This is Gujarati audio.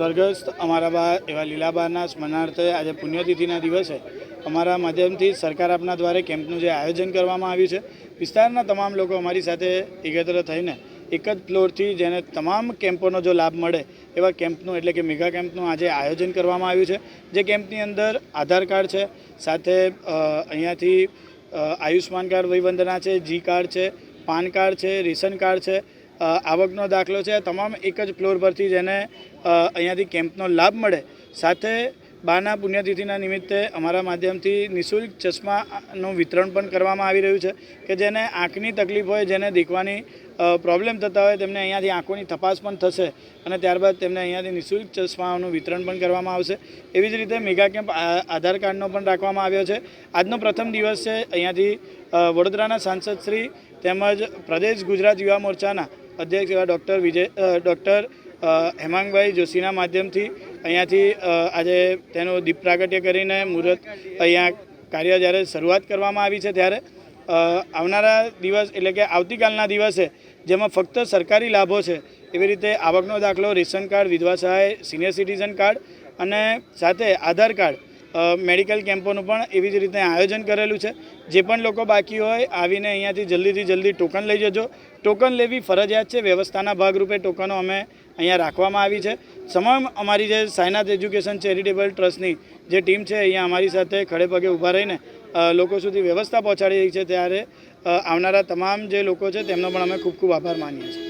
સ્વર્ગસ્થ અમારા બા એવા લીલાબાના સ્મરણાર્થે આજે પુણ્યતિથિના દિવસે અમારા માધ્યમથી સરકાર આપના દ્વારા કેમ્પનું જે આયોજન કરવામાં આવ્યું છે, વિસ્તારના તમામ લોકો અમારી સાથે એકત્ર થઈને એક જ ફ્લોરથી જેને તમામ કેમ્પોનો જો લાભ મળે એવા કેમ્પનું એટલે કે મેગા કેમ્પનું આજે આયોજન કરવામાં આવ્યું છે. જે કેમ્પની અંદર આધાર કાર્ડ છે, સાથે અહીંયાથી આયુષ્યમાન કાર્ડ વયવંદના છે, જી કાર્ડ છે, પાન કાર્ડ છે, રેશન કાર્ડ છે આવકનો દાખલો છે. તમામ એક જ ફ્લોર પરથી જેને અહીંયાથી કેમ્પનો લાભ મળે. સાથે બાના પુણ્યતિથિના નિમિત્તે અમારા માધ્યમથી નિઃશુલ્ક ચશ્માનું વિતરણ પણ કરવામાં આવી રહ્યું છે કે જેને આંખની તકલીફ હોય, જેને દેખવાની પ્રોબ્લેમ થતા હોય, તેમને અહીંયાથી આંખોની તપાસ પણ થશે અને ત્યારબાદ તેમને અહીંયાથી નિઃશુલ્ક ચશ્માઓનું વિતરણ પણ કરવામાં આવશે. એવી જ રીતે મેગા કેમ્પ આધાર કાર્ડનો પણ રાખવામાં આવ્યો છે. આજનો પ્રથમ દિવસ છે અહીંયાથી વડોદરાના સાંસદ શ્રી તેમજ પ્રદેશ ગુજરાત યુવા મોરચાના અધ્યક્ષ એવા ડૉક્ટર વિજય ડૉક્ટર હેમાંગભાઈ જોશીના માધ્યમથી અહીંયાથી આજે તેનું દીપ પ્રાગટ્ય કરીને મુહૂર્ત અહીંયા કાર્ય જ્યારે શરૂઆત કરવામાં આવી છે ત્યારે આવનારા દિવસ એટલે કે આવતીકાલના દિવસે જેમાં ફક્ત સરકારી લાભો છે, એવી રીતે આવકનો દાખલો, રેશન કાર્ડ, વિધવા સહાય, સિનિયર સિટીઝન કાર્ડ અને સાથે આધાર કાર્ડ મેડિકલ કેમ્પોનું પણ એવી જ રીતે આયોજન કરેલું છે. જે પણ લોકો બાકી હોય આવીને અહીંયાથી જલ્દીથી જલ્દી ટોકન લઈ જજો. ટોકન લેવી ફરજિયાત છે. વ્યવસ્થાના ભાગરૂપે ટોકનો અમે અહીંયા રાખવામાં આવી છે. તમામ અમારી જે સાયનાથ એજ્યુકેશન ચેરિટેબલ ટ્રસ્ટની જે ટીમ છે અહીંયા અમારી સાથે ખડે પગે ઊભા રહીને લોકો સુધી વ્યવસ્થા પહોંચાડી રહી છે. ત્યારે આવનારા તમામ જે લોકો છે તેમનો પણ અમે ખૂબ ખૂબ આભાર માનીએ છીએ.